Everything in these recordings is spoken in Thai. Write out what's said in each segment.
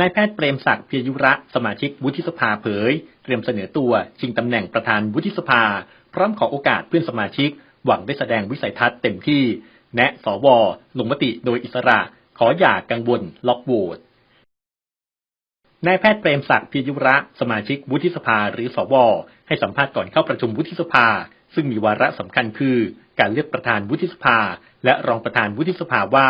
นายแพทย์เปรมศักดิ์เพียยุระ สมาชิกวุฒิสภาเผย เตรียมเสนอตัวชิงตำแหน่งประธานวุฒิสภา พร้อมขอโอกาสเพื่อนสมาชิก หวังได้แสดงวิสัยทัศน์เต็มที่ แนะสวลงมติโดยอิสระ ขออย่ากังวลล็อกโหวตนายแพทย์เปรมศักดิ์พิยุระ สมาชิกวุฒิสภาหรือสว ให้สัมภาษณ์ก่อนเข้าประชุมวุฒิสภา ซึ่งมีวาระสำคัญคือ การเลือกประธานวุฒิสภา และรองประธานวุฒิสภาว่า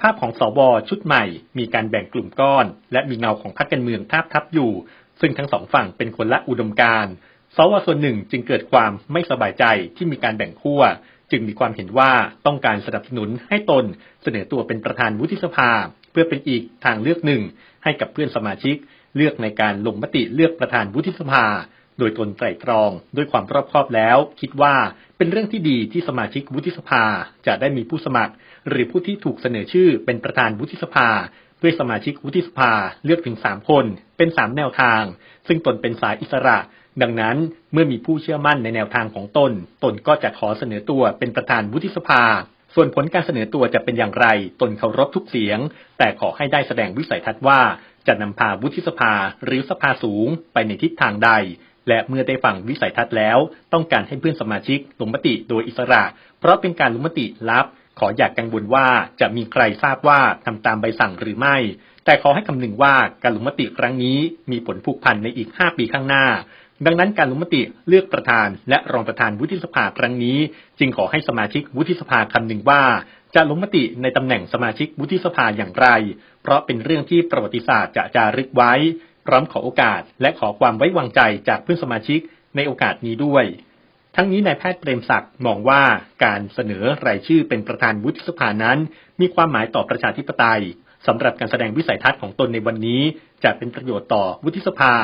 ภาพของสวชุดใหม่ มีการแบ่งกลุ่มก้อน และมีเงาของพรรคการเมืองทาบทับอยู่ ซึ่งทั้งสองฝั่งเป็นคนละอุดมการณ์สวส่วนหนึ่งจึงเกิดความไม่สบายใจที่มีการแบ่งขั้วจึงมีความเห็นว่าต้องการสนับสนุนให้ตนเสนอตัวเป็นประธานวุฒิสภา เพื่อเป็นอีกทางเลือกหนึ่ง ให้กับเพื่อนสมาชิก เลือกในการลงมติเลือกประธานวุฒิสภา โดยตนไตร่ตรองด้วยความรอบคอบแล้ว คิดว่าเป็นเรื่องที่ดีที่สมาชิกวุฒิสภาจะได้มีผู้สมัคร หรือผู้ที่ถูกเสนอชื่อเป็นประธานวุฒิสภา เพื่อสมาชิกวุฒิสภาเลือกถึง 3 คน เป็น 3 แนวทาง ซึ่งตนเป็นสายอิสระ ดังนั้นเมื่อมีผู้เชื่อมั่นในแนวทางของตน ตนก็จะขอเสนอตัวเป็นประธานวุฒิสภาส่วนผลการเสนอตัวจะเป็นอย่างไร ตนเคารพทุกเสียง แต่ขอให้ได้แสดงวิสัยทัศน์ว่า จะนำพาวุฒิสภาหรือสภาสูงไปในทิศทางใด และเมื่อได้ฟังวิสัยทัศน์แล้ว ต้องการให้เพื่อนสมาชิกลงมติโดยอิสระ เพราะเป็นการลงมติลับ ขออยากกังวลว่าจะมีใครทราบว่าทำตามใบสั่งหรือไม่ แต่ขอให้คำนึงว่าการลงมติครั้งนี้มีผลผูกพันในอีก 5 ปีข้างหน้าดังนั้นการลงมติเลือกประธานและรองประธานวุฒิสภาครั้งนี้ จึงขอให้สมาชิกวุฒิสภาคำนึงว่า จะลงมติในตำแหน่งสมาชิกวุฒิสภาอย่างไร เพราะเป็นเรื่องที่ประวัติศาสตร์จะจารึกไว้ พร้อมขอโอกาส และขอความไว้วางใจจากเพื่อนสมาชิกในโอกาสนี้ด้วย ทั้งนี้นายแพทย์เปรมศักดิ์มองว่าการเสนอรายชื่อเป็นประธานวุฒิสภานั้น มีความหมายต่อประชาธิปไตยสำหรับการแสดงวิสัยทัศน์ของตนในวันนี้ จะเป็นประโยชน์ต่อวุฒิสภา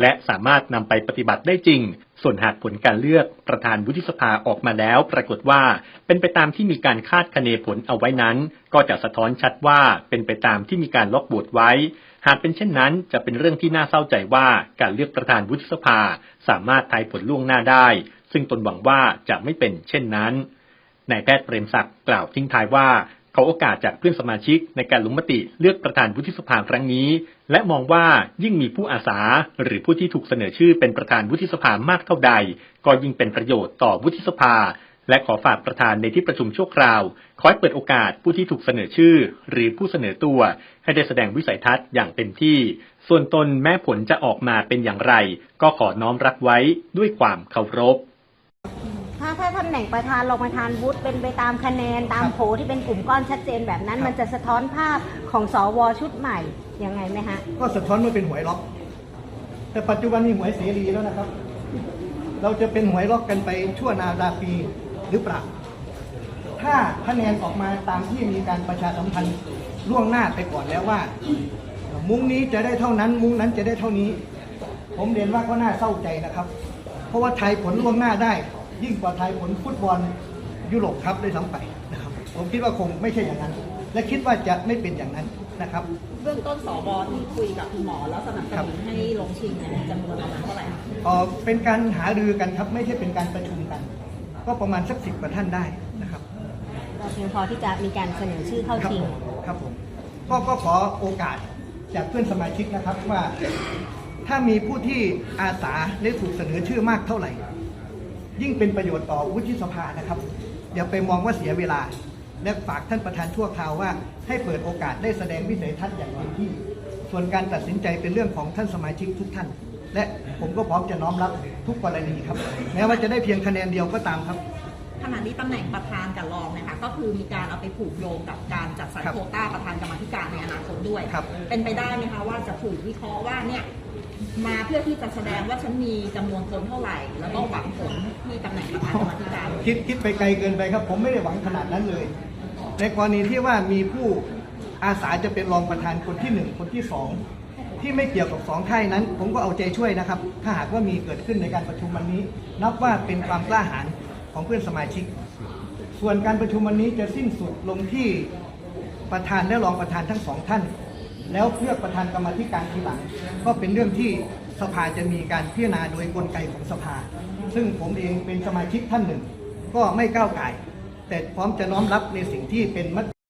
และสามารถนำไปปฏิบัติได้จริง ส่วนหากผลการเลือกประธานวุฒิสภาออกมาแล้ว ปรากฏว่า เป็นไปตามที่มีการคาดคะเนผลเอาไว้นั้น ก็จะสะท้อนชัดว่าเป็นไปตามที่มีการล็อกโหวตไว้ หากเป็นเช่นนั้นจะเป็นเรื่องที่น่าเศร้าใจว่าการเลือกประธานวุฒิสภา สามารถทายผลล่วงหน้าได้ ซึ่งตนหวังว่าจะไม่เป็นเช่นนั้นนายแพทย์เปรมศักดิ์กล่าวทิ้งท้ายว่า ขอโอกาสจากเพื่อนสมาชิกในการลงมติเลือกประธานวุฒิสภาครั้งนี้ และมองว่ายิ่งมีผู้อาสา หรือผู้ที่ถูกเสนอชื่อเป็นประธานวุฒิสภามากเท่าใด ก็ยิ่งเป็นประโยชน์ต่อวุฒิสภา และขอฝากประธานในที่ประชุมชั่วคราวขอให้เปิดโอกาสผู้ที่ถูกเสนอชื่อ หรือผู้เสนอตัว ให้ได้แสดงวิสัยทัศน์อย่างเต็มที่ ส่วนตนแม้ผลจะออกมาเป็นอย่างไร ก็ขอน้อมรับไว้ด้วยความเคารพ ถ้าถ้าตำแหน่งประธานรองประธานวุฒิเป็นไปตามคะแนนตามโผที่เป็นกลุ่มก้อนชัดเจนแบบนั้นครับมันจะสะท้อนภาพของสวชุดใหม่ยังไงไหมฮะ ก็สะท้อนว่าเป็นหวยล็อก แต่ปัจจุบันมีหวยเสรีแล้วนะครับ เราจะเป็นหวยล็อกกันไปชั่วนาราปีหรือเปล่า ถ้าคะแนนออกมาตามที่มีการประชาสัมพันธ์ล่วงหน้าไปก่อนแล้วว่า มุ้งนี้จะได้เท่านั้น มุ้งนั้นจะได้เท่านี้ ผมเรียนว่าก็น่าเศร้าใจนะครับ เพราะว่าไทยผลล่วงหน้าได้ ยิ่งกว่าไทยผลฟุตบอลยุโรปครับด้วยซ้ำไปนะครับผมคิดว่าคงไม่ใช่อย่างนั้น และคิดว่าจะไม่เป็นอย่างนั้นนะครับเบื้องต้นสวที่คุยกับคุณหมอแล้วสนับสนุนให้ลงชิงเนี่ยมีจำนวนประมาณเท่าไหร่คะเอ่อเป็นการหารือกันครับไม่ใช่เป็นการประชุมกัน ก็ประมาณสักสิบกว่าท่านได้นะครับก็เพียงพอที่จะมีการเสนอชื่อเข้าครับชิงผมครับผมก็ก็ขอโอกาสจากเพื่อนสมาชิกนะครับว่า ถ้ามีผู้ที่อาสาและถูกเสนอชื่อมากเท่าไหร่ ยิ่งเป็นประโยชน์ต่อวุฒิสภานะครับอย่าไปมองว่าเสียเวลา และฝากท่านประธานชั่วคราวว่า ให้เปิดโอกาสได้แสดงวิสัยทัศน์อย่างเต็มที่ ส่วนการตัดสินใจเป็นเรื่องของท่านสมาชิกทุกท่าน และผมก็พร้อมจะน้อมรับทุกกรณีครับ แม้ว่าจะได้เพียงคะแนนเดียวก็ตามครับ ขณะนี้ตำแหน่งประธานกับรองเนะคะก็คือมีการเอาไปผูกโยงกับการจัดสรรครับโควต้าประธานกรรมาธิการในอนาคตด้วยครับเป็นไปได้ไหมคะว่าจะถูกวิเคราะห์ว่าเนี่ยมาเพื่อที่จะแสดงว่าฉันมีจำนวนคนเท่าไหร่ แล้วก็หวังผลที่ตำแหน่งประธานกรรมาธิการคิดคิดไปไกลเกินไปครับ ผมไม่ได้หวังขนาดนั้นเลย ในกรณีที่ว่ามีผู้อาสาจะเป็นรองประธานคนที่หนึ่งคนที่สองที่ไม่เกี่ยวกับสองค่ายนั้น ผมก็เอาใจช่วยนะครับ ถ้าหากว่ามีเกิดขึ้นในการประชุมวันนี้ นับว่าเป็นความกล้าหาญ ของเพื่อนสมาชิก ส่วนการประชุมวันนี้จะสิ้นสุดลงที่ประธานและรองประธานทั้งสองท่าน แล้วเพื่อประธานกรรมธิการทีหลัง ก็เป็นเรื่องที่สภาจะมีการพิจารณาโดยกลไกของสภา ซึ่งผมเองเป็นสมาชิกท่านหนึ่ง ก็ไม่ก้าวไก่แต่พร้อมจะน้อมรับในสิ่งที่เป็นมติ